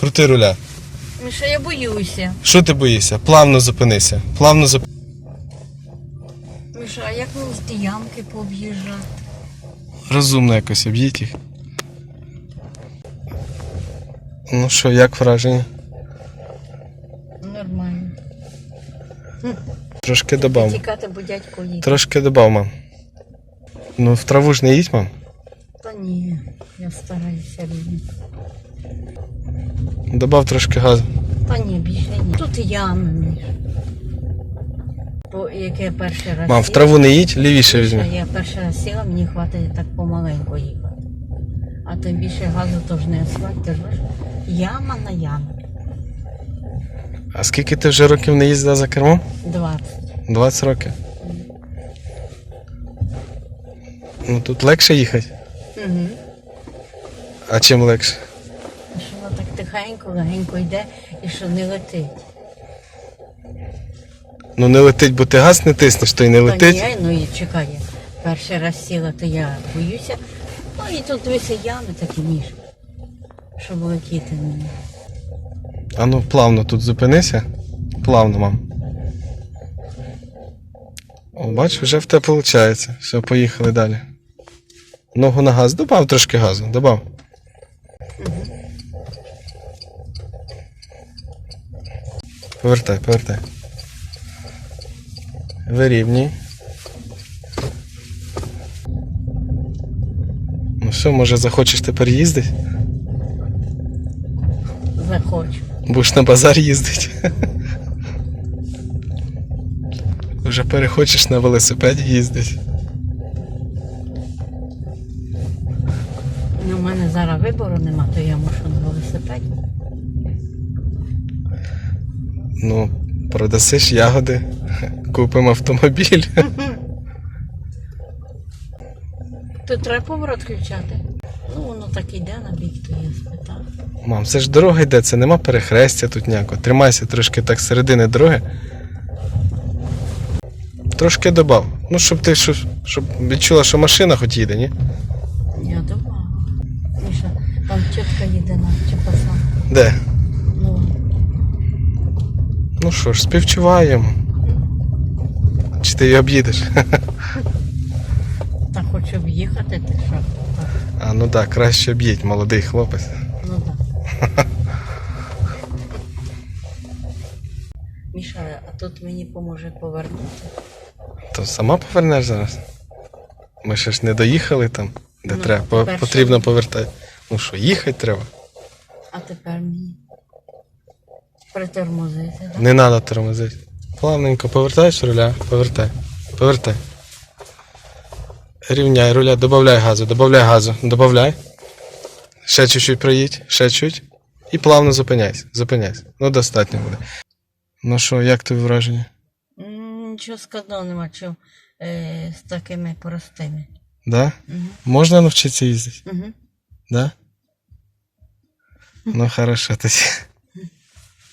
Крути руля. Міша, я боюся. Що ти боїшся? Плавно зупинися. Плавно зуп... Міша, а як мені ті ямки пооб'їжджати? Розумно якось об'їдь їх. Ну що, як враження? Нормально. Трошки добав. Тікати, бо дядько їде. Трошки добав, мам. Ну, в траву ж не їдь, мам. Ні, я стараюся рівно. Добав трошки газу. Та ні, більше ні. Тут ями. Бо як я перший раз Мам, в траву не їдь, лівіше візьми. Я перший раз сіла, мені хватить так помаленьку їхати. А тим більше газу то ж не асфальт, ти ж бачиш, яма на ямі. А скільки ти вже років не їздила за кермом? 20. 20 років. Ну тут легше їхати. Угу. А чим легше? Що воно так тихенько, легенько йде і що не летить. Ну не летить, бо ти газ не тиснеш, то й не Та летить. ні, ну і чекай, я перший раз сіла, то я боюся. Ну і тут дивися ями такі ніж, щоб летіти мені. А ну плавно тут зупинися. Плавно, мам. О, бач, вже в тебе виходить. Все, поїхали далі. Ногу на газ. Добав трошки газу, добав. Повертай, повертай. Вирівнюй. Ну все, може захочеш тепер їздити? Захочу. Будеш на базар їздити. Вже перехочеш на велосипеді їздити. Ну, у мене зараз вибору нема, то я мушу на велосипеді. Ну, продасиш ягоди, купимо автомобіль. Тут треба поворот включати. Ну, воно так іде на бік, то я спитав. Мам, це ж дорога йде, це нема перехрестя тут ніякого. Тримайся трошки так середини дороги. Трошки добав. Ну, щоб ти щоб, щоб відчула, що машина хоч їде, ні? Я думала. Міша, чітка їде на Чепаса. Де? Ну, Ну що ж, співчуваємо. Чи ти її об'їдеш? так хочу в'їхати, ти що? А, ну так, краще об'їдь, молодий хлопець. ну так. Міша, а тут мені поможе повернути. То сама повернеш зараз? Ми ще ж не доїхали там, де Ну, треба. Тепер? Потрібно повертати. Ну що, їхати треба. А тепер мені притормозити, так? Не треба тормозити. Плавненько повертаєш руля, повертай. Повертай. Рівняй руля, додай газу, додай газу, додай. Ще чуть-чуть проїдь, ще чуть. І плавно зупиняйся. Зупиняйся. Ну, достатньо буде. Ну що, як тобі враження? М, Нічого складного нема, чого е, з такими простими. Да? Угу. Можна навчитися їздити? Угу. Да? Ну, хорошо тоді.